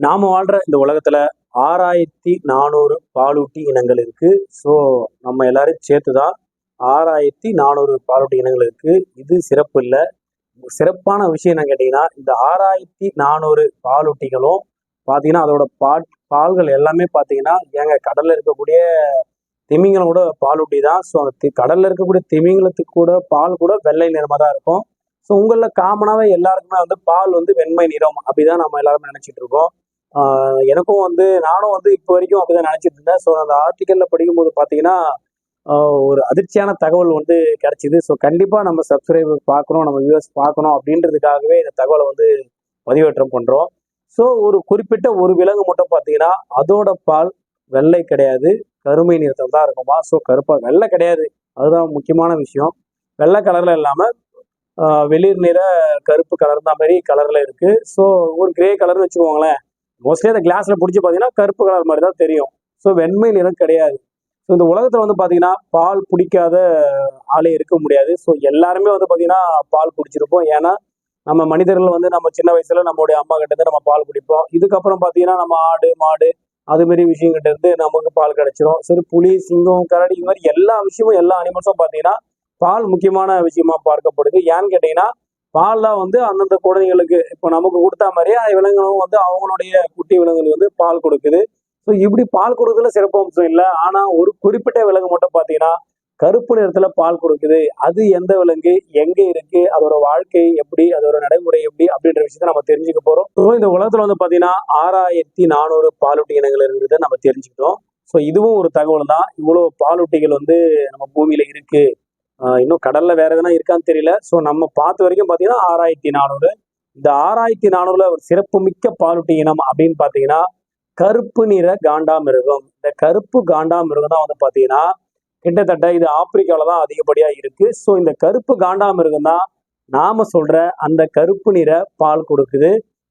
நாம வாழ்ற இந்த உலகத்துல ஆறாயிரத்தி நானூறு பாலூட்டி இனங்கள் இருக்கு. ஸோ நம்ம எல்லாரும் சேர்த்துதான் ஆறாயிரத்தி நானூறு பாலூட்டி இனங்கள் இருக்கு. இது சிறப்பு இல்லை. சிறப்பான விஷயம் என்ன கேட்டீங்கன்னா இந்த ஆறாயிரத்தி நானூறு பாலூட்டிகளும் பார்த்தீங்கன்னா அதோட பால் பால்கள் எல்லாமே பார்த்தீங்கன்னா ஏங்க கடல்ல இருக்கக்கூடிய திமிங்கலம் கூட பாலூட்டி தான். ஸோ அந்த தி- கடல்ல இருக்கக்கூடிய திமிங்கலத்துக்கு கூட பால் கூட வெள்ளை நிறமாக தான் இருக்கும். ஸோ உங்களில் காமனாகவே எல்லாருக்குமே வந்து பால் வந்து வெண்மை நிறம் அப்படிதான் நம்ம எல்லாருமே நினைச்சிட்டு இருக்கோம். எனக்கும் வந்து நானும் வந்து இப்போ வரைக்கும் அப்படிதான் நினைச்சிட்டு இருந்தேன். ஸோ அந்த ஆர்டிக்கல்ல படிக்கும்போது பார்த்தீங்கன்னா ஒரு அதிர்ச்சியான தகவல் வந்து கிடைச்சிது. ஸோ கண்டிப்பாக நம்ம சப்ஸ்கிரைபர் பார்க்கணும் நம்ம வியூவர்ஸ் பார்க்கணும் அப்படின்றதுக்காகவே இந்த தகவலை வந்து பதிவேற்றம் பண்ணுறோம் ஸோ ஒரு குறிப்பிட்ட ஒரு விலங்கு மட்டும் பார்த்தீங்கன்னா அதோட பால் வெள்ளை கிடையாது. கருமை நிறத்தில் தான் இருக்குமா? ஸோ கருப்பாக வெள்ளை கிடையாது. அதுதான் முக்கியமான விஷயம். வெள்ளை கலரில் இல்லாமல் வெளிர் நிற கருப்பு கலர் தான் மாதிரி கலரில் இருக்குது ஸோ ஒரு கிரே கலர்னு வச்சுக்கோங்களேன். மோஸ்ட்லி அந்த கிளாஸில் பிடிச்சி பார்த்தீங்கன்னா கருப்பு கலர் மாதிரி தான் தெரியும். ஸோ வெண்மை நிறம் கிடையாது. ஸோ இந்த உலகத்தில் வந்து பார்த்தீங்கன்னா பால் பிடிக்காத ஆளே இருக்க முடியாது. ஸோ எல்லாருமே வந்து பார்த்தீங்கன்னா பால் குடிச்சிருப்போம் ஏன்னா நம்ம மனிதர்கள் வந்து நம்ம சின்ன வயசுல நம்மளுடைய அம்மா கிட்ட இருந்து நம்ம பால் குடிப்போம். இதுக்கப்புறம் பார்த்தீங்கன்னா நம்ம ஆடு மாடு அது மாதிரி விஷயங்கிட்ட இருந்து நமக்கு பால் கிடைச்சிரும். சரி புலி சிங்கம் கரடி இது மாதிரி எல்லா விஷயமும் எல்லா அனிமல்ஸும் பார்த்தீங்கன்னா பால் முக்கியமான விஷயமா பார்க்கப்படுது. ஏன்னு கேட்டீங்கன்னா பால்லாம் வந்து அந்தந்த குழந்தைங்களுக்கு இப்போ நமக்கு கொடுத்தா மாதிரியே விலங்குகளும் வந்து அவங்களுடைய குட்டி விலங்குகள் வந்து பால் கொடுக்குது. ஸோ இப்படி பால் கொடுக்குறதுல சிறப்பு அம்சம் இல்லை. ஆனால் ஒரு குறிப்பிட்ட விலங்கு மட்டும் பார்த்தீங்கன்னா கருப்பு நிறத்துல பால் கொடுக்குது. அது எந்த விலங்கு எங்க இருக்கு அதோட வாழ்க்கை எப்படி அதோட நடைமுறை எப்படி அப்படின்ற விஷயத்த நம்ம தெரிஞ்சுக்க போறோம். ஸோ இந்த உலகத்துல வந்து பாத்தீங்கன்னா ஆறாயிரத்தி நானூறு பாலூட்டி இனங்கள் இருக்கிறத நம்ம தெரிஞ்சுக்கிட்டோம். ஸோ இதுவும் ஒரு தகவல் தான். இவ்வளவு பாலூட்டிகள் வந்து நம்ம பூமியில இருக்கு. இன்னும் கடல்ல வேற எதனா இருக்கான்னு தெரியல. ஸோ நம்ம பார்த்த வரைக்கும் பார்த்தீங்கன்னா ஆறாயிரத்தி நானூறு. இந்த ஆறாயிரத்தி நானூறுல ஒரு சிறப்புமிக்க பாலூட்டி இனம் அப்படின்னு பார்த்தீங்கன்னா கருப்பு நிற காண்டாமிருகம் இந்த கருப்பு காண்டாமிருகம் தான் வந்து பார்த்தீங்கன்னா கிட்டத்தட்ட இது ஆப்பிரிக்காவில் தான் அதிகப்படியா இருக்கு. ஸோ இந்த கருப்பு காண்டாமிருகம் தான் நாம சொல்ற அந்த கருப்பு நிற பால் கொடுக்குது.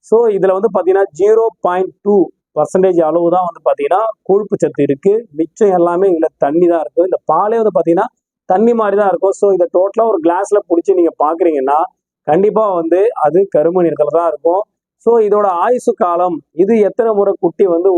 ஸோ இதுல வந்து பார்த்தீங்கன்னா ஜீரோ பாயிண்ட் டூ பர்சன்டேஜ் அளவு தான் வந்து பார்த்தீங்கன்னா கொழுப்பு சத்து இருக்கு. மிச்சம் எல்லாமே இதில் தண்ணி தான் இருக்கு. இந்த பாலே வந்து பார்த்தீங்கன்னா தண்ணி மாதிரி தான் இருக்கும். ஸோ இதை டோட்டலாக ஒரு கிளாஸில் பிடிச்சி நீங்கள் பார்க்குறீங்கன்னா கண்டிப்பாக வந்து அது கரும்பு நிறத்தில் தான் இருக்கும். ஸோ இதோட ஆயுசு காலம் இது எத்தனை முறை குட்டி வந்து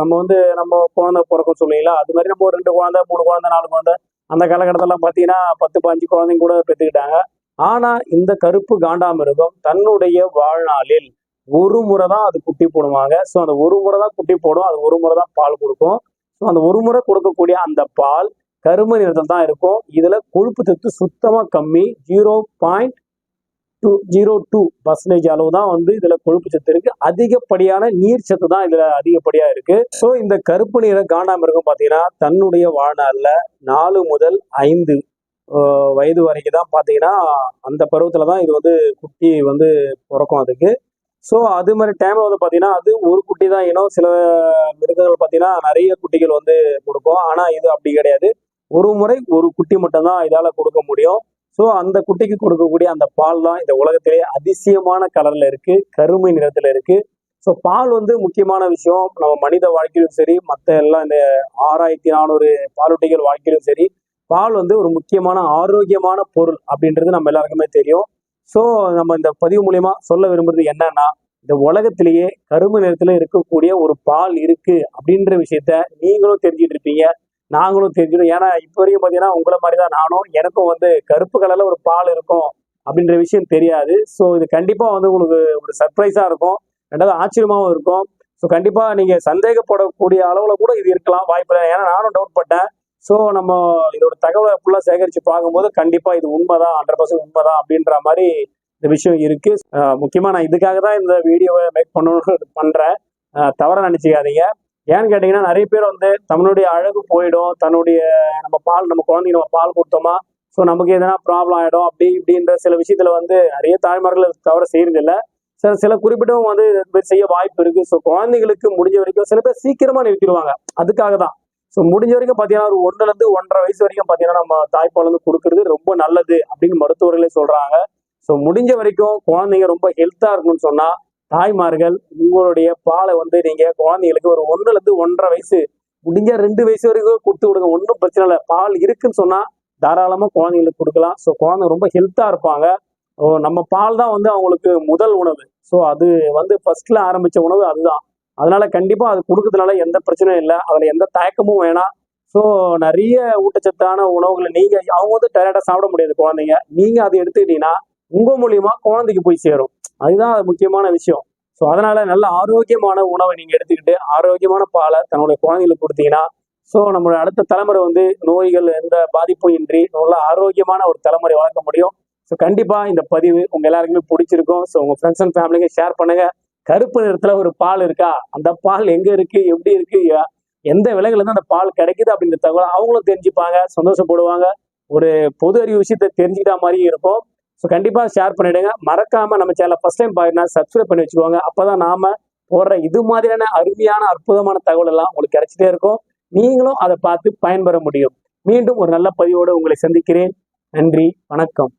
நம்ம வந்து நம்ம குழந்தை பிறக்கும் சொல்லுவீங்களா? அது மாதிரி நம்ம ஒரு ரெண்டு குழந்தை மூணு குழந்தை நாலு குழந்தை அந்த காலகட்டத்திலாம் பார்த்தீங்கன்னா பத்து பாஞ்சு குழந்தைங்க கூட பெற்றுக்கிட்டாங்க. ஆனால் இந்த கருப்பு காண்டாமிருகம் தன்னுடைய வாழ்நாளில் ஒரு முறை தான் அது குட்டி போடுவாங்க. ஸோ அந்த ஒரு முறை தான் குட்டி போடும். அது ஒரு முறை தான் பால் கொடுக்கும். ஸோ அந்த ஒரு முறை கொடுக்கக்கூடிய அந்த பால் கரும்பு நிறத்தில் தான் இருக்கும். இதில் கொழுப்பு சத்து சுத்தமாக கம்மி. Zero point two zero two percentage அளவு தான் வந்து இதில் கொழுப்பு சத்து இருக்குது அதிகப்படியான நீர் சத்து தான் இதில் அதிகப்படியாக இருக்குது ஸோ இந்த கருப்பு நிற காண்டாமிருகம் பார்த்தீங்கன்னா தன்னுடைய வாழ்நாளில் நாலு முதல் ஐந்து வயது வரைக்கும் தான் பார்த்தீங்கன்னா அந்த பருவத்தில் தான் இது வந்து குட்டி வந்து பிறக்கும் அதுக்கு. ஸோ அது மாதிரி டைமில் வந்து பார்த்தீங்கன்னா அது ஒரு குட்டி தான். இனம் சில மிருகங்கள் பார்த்தீங்கன்னா நிறைய குட்டிகள் வந்து கொடுக்கும் ஆனால் இது அப்படி கிடையாது. ஒரு முறை ஒரு குட்டி மட்டும்தான் இதால கொடுக்க முடியும். ஸோ அந்த குட்டிக்கு கொடுக்கக்கூடிய அந்த பால் தான் இந்த உலகத்திலேயே அதிசயமான கலர்ல இருக்கு கருமை நிறத்துல இருக்கு. ஸோ பால் வந்து முக்கியமான விஷயம். நம்ம மனித வாழ்க்கையிலும் சரி மற்ற எல்லாம் இந்த ஆறாயிரத்தி நானூறு பாலூட்டிகள் வாழ்க்கையிலும் சரி பால் வந்து ஒரு முக்கியமான ஆரோக்கியமான பொருள் அப்படின்றது நம்ம எல்லாருக்குமே தெரியும். ஸோ நம்ம இந்த பதிவு மூலயமா சொல்ல விரும்புறது என்னன்னா இந்த உலகத்திலேயே கருமை நிறத்துல இருக்கக்கூடிய ஒரு பால் இருக்கு அப்படின்ற விஷயத்த நீங்களும் தெரிஞ்சுட்டு இருப்பீங்க. நாங்களும் தெரிஞ்சிடும் ஏன்னா இப்போ வரைக்கும் பார்த்தீங்கன்னா உங்களை மாதிரி தான் நானும் எனக்கும் வந்து கருப்பு கலரில் ஒரு பால் இருக்கும் அப்படின்ற விஷயம் தெரியாது. ஸோ இது கண்டிப்பாக வந்து உங்களுக்கு ஒரு சர்ப்ரைஸாக இருக்கும். ரெண்டாவது ஆச்சரியமாகவும் இருக்கும். ஸோ கண்டிப்பாக நீங்கள் சந்தேகப்படக்கூடிய அளவில் கூட இது இருக்கலாம் வாய்ப்பு ஏன்னா நானும் டவுட் பட்டேன். ஸோ நம்ம இதோட தகவலை ஃபுல்லாக சேகரித்து பார்க்கும்போது கண்டிப்பாக இது உண்மைதான் ஹண்ட்ரட் பர்சன்ட் உண்மைதான் அப்படின்ற மாதிரி இந்த விஷயம் இருக்குது முக்கியமாக நான் இதுக்காக தான் இந்த வீடியோவை மேக் பண்ணணும்னு பண்ணுறேன் தவற நினச்சிக்காதீங்க. ஏன்னு கேட்டீங்கன்னா நிறைய பேர் வந்து தன்னுடைய அழகு போயிடும் தன்னுடைய நம்ம பால் நம்ம குழந்தைங்க நம்ம பால் கொடுத்தோமா ஸோ நமக்கு எதனா ப்ராப்ளம் ஆகிடும் அப்படி இப்படின்ற சில விஷயத்துல வந்து நிறைய தாய்மார்கள் தவிர செய்யறதில்ல சில சில குறிப்பிட்டவங்க வந்து இது செய்ய வாய்ப்பு இருக்கு. ஸோ குழந்தைங்களுக்கு முடிஞ்ச வரைக்கும் சில பேர் சீக்கிரமா நிறுத்திடுவாங்க. அதுக்காக தான். ஸோ முடிஞ்ச வரைக்கும் பார்த்தீங்கன்னா ஒரு ஒன்றுல இருந்து ஒன்றரை வயசு வரைக்கும் பார்த்தீங்கன்னா நம்ம தாய்ப்பால் வந்து கொடுக்கறது ரொம்ப நல்லது அப்படின்னு மருத்துவர்களே சொல்றாங்க. ஸோ முடிஞ்ச வரைக்கும் குழந்தைங்க ரொம்ப ஹெல்த்தா இருக்கணும்னு சொன்னா தாய்மார்கள் உங்களுடைய பாலை வந்து நீங்க குழந்தைங்களுக்கு ஒரு ஒன்றுல இருந்து ஒன்றரை வயசு முடிஞ்ச ரெண்டு வயசு வரைக்கும் கொடுத்து விடுங்க ஒன்றும் பிரச்சனை இல்லை. பால் இருக்குன்னு சொன்னா தாராளமா குழந்தைங்களுக்கு கொடுக்கலாம். ஸோ குழந்தை ரொம்ப ஹெல்த்தா இருப்பாங்க. நம்ம பால் தான் வந்து அவங்களுக்கு முதல் உணவு. ஸோ அது வந்து ஃபர்ஸ்ட்ல ஆரம்பிச்ச உணவு அதுதான். அதனால கண்டிப்பா அது கொடுக்கறதுனால எந்த பிரச்சனையும் இல்லை. அதுல எந்த தயக்கமும் வேணாம். ஸோ நிறைய ஊட்டச்சத்தான உணவுகளை நீங்க அவங்க வந்து டைரக்டா சாப்பிட முடியாது குழந்தைங்க. நீங்க அதை எடுத்துக்கிட்டீங்கன்னா உங்க மூலியமா குழந்தைக்கு போய் சேரும். அதுதான் அது முக்கியமான விஷயம். ஸோ அதனால நல்ல ஆரோக்கியமான உணவை நீங்க எடுத்துக்கிட்டு ஆரோக்கியமான பாலை தன்னுடைய குழந்தைகளுக்கு கொடுத்தீங்கன்னா ஸோ நம்மளோட அடுத்த தலைமுறை வந்து நோய்கள் எந்த பாதிப்பும் இன்றி நல்ல ஆரோக்கியமான ஒரு தலைமுறை வளர்க்க முடியும். ஸோ கண்டிப்பா இந்த பதிவு உங்க எல்லாருக்குமே பிடிச்சிருக்கும். ஸோ உங்க ஃப்ரெண்ட்ஸ் அண்ட் ஃபேமிலிக்கு ஷேர் பண்ணுங்க. கருப்பு நிறத்துல ஒரு பால் இருக்கா? அந்த பால் எங்க இருக்கு? எப்படி இருக்கு? எந்த விலைகள் அந்த பால் கிடைக்குது அப்படின்ற தகவல் அவங்களும் தெரிஞ்சுப்பாங்க சந்தோஷப்படுவாங்க. ஒரு பொது அறிவு விஷயத்தை தெரிஞ்சுக்கிட்ட மாதிரியும் இருக்கும். ஸோ கண்டிப்பாக ஷேர் பண்ணிவிடுங்க மறக்காம நம்ம சேனலை ஃபஸ்ட் டைம் பாருன்னா சப்ஸ்கிரைப் பண்ணி வச்சுக்கோங்க. அப்பதான் நாம போடுற இது மாதிரியான அருமையான அற்புதமான தகவல் எல்லாம் உங்களுக்கு கிடைச்சிட்டே இருக்கும். நீங்களும் அதை பார்த்து பயன்பெற முடியும். மீண்டும் ஒரு நல்ல பதிவோடு உங்களை சந்திக்கிறேன். நன்றி. வணக்கம்.